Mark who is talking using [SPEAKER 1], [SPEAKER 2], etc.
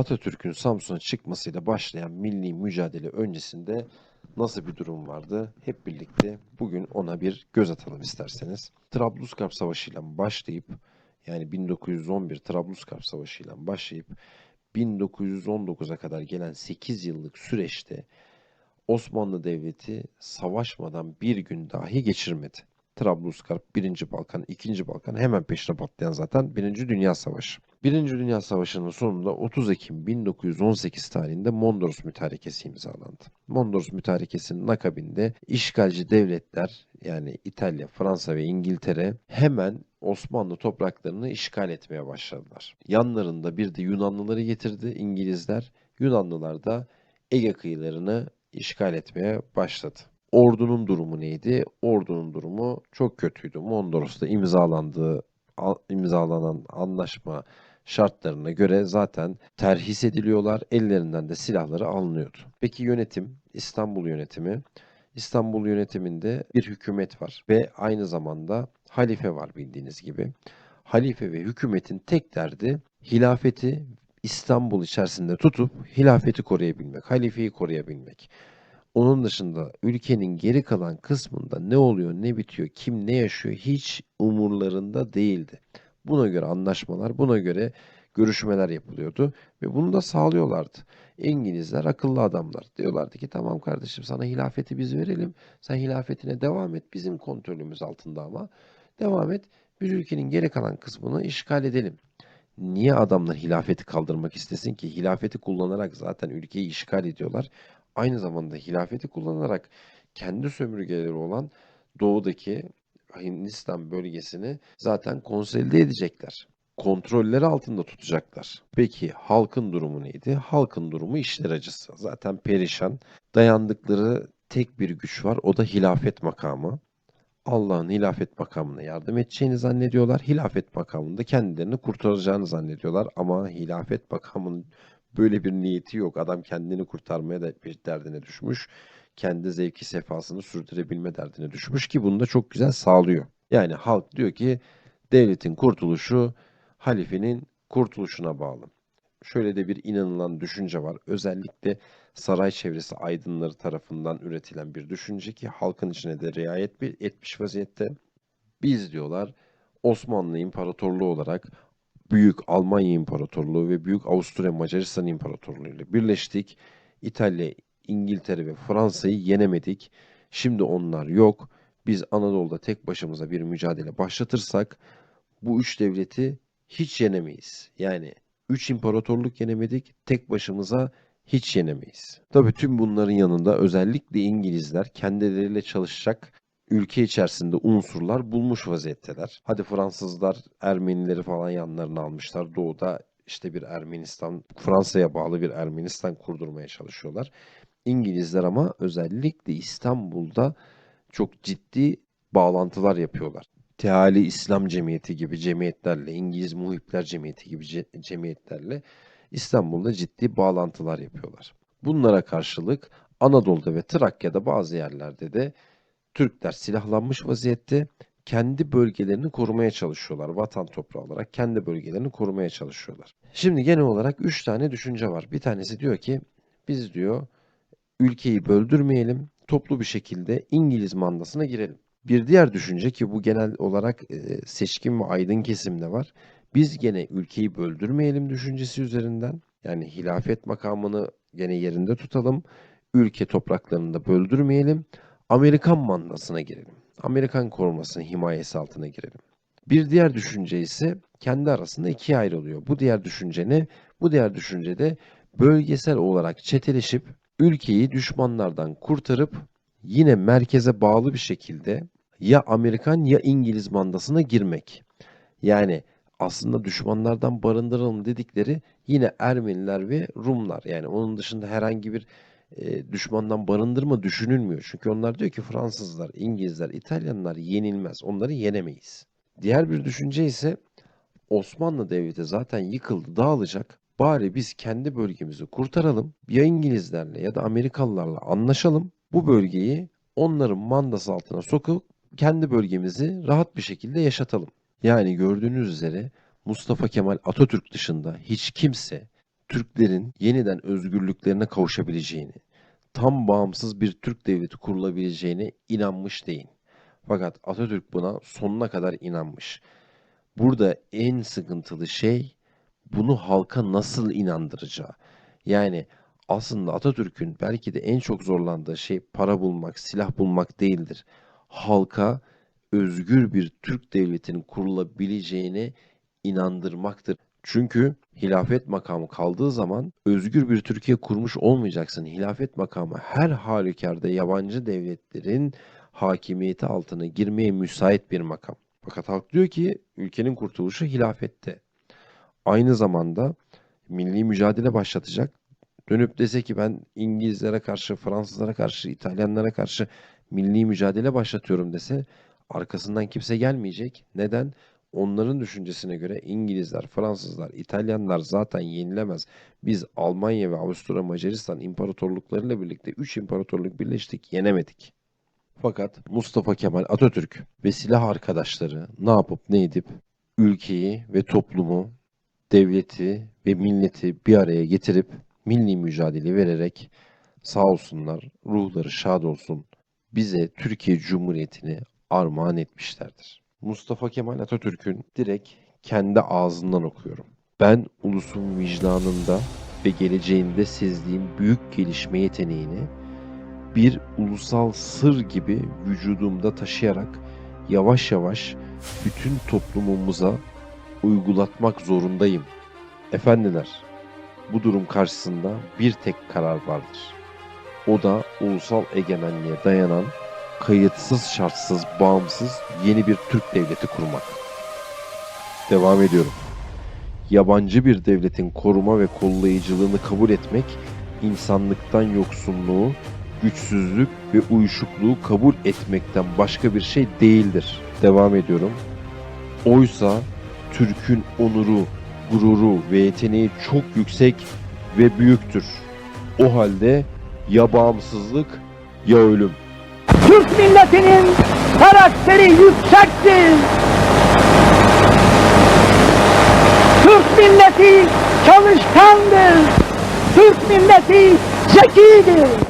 [SPEAKER 1] Atatürk'ün Samsun'a çıkmasıyla başlayan milli mücadele öncesinde nasıl bir durum vardı? Hep birlikte bugün ona bir göz atalım isterseniz. Trablusgarp Savaşı ile başlayıp yani 1911 Trablusgarp Savaşı ile başlayıp 1919'a kadar gelen 8 yıllık süreçte Osmanlı Devleti savaşmadan bir gün dahi geçirmedi. Trablusgarp, 1. Balkan, 2. Balkan hemen peşine patlayan zaten 1. Dünya Savaşı. 1. Dünya Savaşı'nın sonunda 30 Ekim 1918 tarihinde Mondros Mütarekesi imzalandı. Mondros Mütarekesi'nin akabinde işgalci devletler yani İtalya, Fransa ve İngiltere hemen Osmanlı topraklarını işgal etmeye başladılar. Yanlarında bir de Yunanlıları getirdi İngilizler. Yunanlılar da Ege kıyılarını işgal etmeye başladı. Ordunun durumu neydi? Ordunun durumu çok kötüydü. Mondros'ta imzalandığı imzalanan anlaşma şartlarına göre zaten terhis ediliyorlar. Ellerinden de silahları alınıyordu. Peki yönetim, İstanbul yönetimi. İstanbul yönetiminde bir hükümet var ve aynı zamanda halife var bildiğiniz gibi. Halife ve hükümetin tek derdi hilafeti İstanbul içerisinde tutup hilafeti koruyabilmek, halifeyi koruyabilmek. Onun dışında ülkenin geri kalan kısmında ne oluyor, ne bitiyor, kim ne yaşıyor hiç umurlarında değildi. Buna göre anlaşmalar, buna göre görüşmeler yapılıyordu ve bunu da sağlıyorlardı. İngilizler akıllı adamlar. Diyorlardı ki tamam kardeşim sana hilafeti biz verelim. Sen hilafetine devam et. Bizim kontrolümüz altında ama. Devam et. Biz ülkenin geri kalan kısmını işgal edelim. Niye adamlar hilafeti kaldırmak istesin ki? Hilafeti kullanarak zaten ülkeyi işgal ediyorlar. Aynı zamanda hilafeti kullanarak kendi sömürgeleri olan doğudaki Hindistan bölgesini zaten konsolide edecekler. Kontrolleri altında tutacaklar. Peki halkın durumu neydi? Halkın durumu işler acısı. Zaten perişan. Dayandıkları tek bir güç var. O da hilafet makamı. Allah'ın hilafet makamına yardım edeceğini zannediyorlar. Hilafet makamında kendilerini kurtaracağını zannediyorlar. Ama hilafet makamının böyle bir niyeti yok. Adam kendini kurtarmaya da derdine düşmüş. Kendi zevki sefasını sürdürebilme derdine düşmüş ki bunu da çok güzel sağlıyor. Yani halk diyor ki devletin kurtuluşu halifenin kurtuluşuna bağlı. Şöyle de bir inanılan düşünce var. Özellikle saray çevresi aydınları tarafından üretilen bir düşünce ki halkın içine de riayet etmiş vaziyette. Biz diyorlar Osmanlı İmparatorluğu olarak Büyük Almanya İmparatorluğu ve Büyük Avusturya Macaristan İmparatorluğu ile birleştik. İtalya, İngiltere ve Fransa'yı yenemedik. Şimdi onlar yok. Biz Anadolu'da tek başımıza bir mücadele başlatırsak bu üç devleti hiç yenemeyiz. Yani üç imparatorluk yenemedik, tek başımıza hiç yenemeyiz. Tabii tüm bunların yanında özellikle İngilizler kendileriyle çalışacak ülke içerisinde unsurlar bulmuş vaziyetteler. Hadi Fransızlar Ermenileri falan yanlarına almışlar. Doğuda işte bir Ermenistan, Fransa'ya bağlı bir Ermenistan kurdurmaya çalışıyorlar. İngilizler ama özellikle İstanbul'da çok ciddi bağlantılar yapıyorlar. Teali İslam Cemiyeti gibi cemiyetlerle, İngiliz Muhipler Cemiyeti gibi ce- cemiyetlerle İstanbul'da ciddi bağlantılar yapıyorlar. Bunlara karşılık Anadolu'da ve Trakya'da bazı yerlerde de Türkler silahlanmış vaziyette kendi bölgelerini korumaya çalışıyorlar. Vatan toprağı olarak kendi bölgelerini korumaya çalışıyorlar. Şimdi genel olarak 3 tane düşünce var. Bir tanesi diyor ki biz diyor ülkeyi böldürmeyelim, toplu bir şekilde İngiliz mandasına girelim. Bir diğer düşünce ki bu genel olarak e, seçkin ve aydın kesimde var. Biz gene ülkeyi böldürmeyelim düşüncesi üzerinden yani hilafet makamını gene yerinde tutalım. Ülke topraklarını da böldürmeyelim. Amerikan mandasına girelim. Amerikan korumasının himayesi altına girelim. Bir diğer düşünce ise kendi arasında ikiye ayrılıyor. Bu diğer düşünce ne? Bu diğer düşünce de bölgesel olarak çeteleşip ülkeyi düşmanlardan kurtarıp yine merkeze bağlı bir şekilde ya Amerikan ya İngiliz mandasına girmek. Yani aslında düşmanlardan barındıralım dedikleri yine Ermeniler ve Rumlar. Yani onun dışında herhangi bir düşmandan barındırma düşünülmüyor. Çünkü onlar diyor ki Fransızlar, İngilizler, İtalyanlar yenilmez. Onları yenemeyiz. Diğer bir düşünce ise Osmanlı Devleti zaten yıkıldı, dağılacak. Bari biz kendi bölgemizi kurtaralım. Ya İngilizlerle ya da Amerikalılarla anlaşalım. Bu bölgeyi onların mandası altına sokup kendi bölgemizi rahat bir şekilde yaşatalım. Yani gördüğünüz üzere Mustafa Kemal Atatürk dışında hiç kimse Türklerin yeniden özgürlüklerine kavuşabileceğini, tam bağımsız bir Türk devleti kurulabileceğine inanmış değil. Fakat Atatürk buna sonuna kadar inanmış. Burada en sıkıntılı şey bunu halka nasıl inandıracağı. Yani aslında Atatürk'ün belki de en çok zorlandığı şey para bulmak, silah bulmak değildir. Halka özgür bir Türk devletinin kurulabileceğine inandırmaktır. Çünkü hilafet makamı kaldığı zaman özgür bir Türkiye kurmuş olmayacaksın. Hilafet makamı her halükarda yabancı devletlerin hakimiyeti altına girmeye müsait bir makam. Fakat halk diyor ki ülkenin kurtuluşu hilafette. Aynı zamanda milli mücadele başlatacak. Dönüp dese ki ben İngilizlere karşı, Fransızlara karşı, İtalyanlara karşı milli mücadele başlatıyorum dese arkasından kimse gelmeyecek. Neden? Onların düşüncesine göre İngilizler, Fransızlar, İtalyanlar zaten yenilemez. Biz Almanya ve Avusturya Macaristan imparatorluklarıyla birlikte 3 imparatorluk birleştik, yenemedik. Fakat Mustafa Kemal Atatürk ve silah arkadaşları ne yapıp ne edip ülkeyi ve toplumu, devleti ve milleti bir araya getirip milli mücadele vererek sağ olsunlar, ruhları şad olsun bize Türkiye Cumhuriyeti'ni armağan etmişlerdir. Mustafa Kemal Atatürk'ün direkt kendi ağzından okuyorum. Ben ulusun vicdanında ve geleceğinde sezdiğim büyük gelişme yeteneğini bir ulusal sır gibi vücudumda taşıyarak yavaş yavaş bütün toplumumuza uygulatmak zorundayım. Efendiler, bu durum karşısında bir tek karar vardır. O da ulusal egemenliğe dayanan, kayıtsız şartsız, bağımsız yeni bir Türk devleti kurmak. Devam ediyorum. Yabancı bir devletin koruma ve kollayıcılığını kabul etmek, insanlıktan yoksunluğu, güçsüzlük ve uyuşukluğu kabul etmekten başka bir şey değildir. Devam ediyorum. Oysa Türk'ün onuru, gururu ve yeteneği çok yüksek ve büyüktür. O halde ya bağımsızlık ya ölüm.
[SPEAKER 2] Türk milletinin karakteri yüksektir. Türk milleti çalışkandır. Türk milleti zekidir.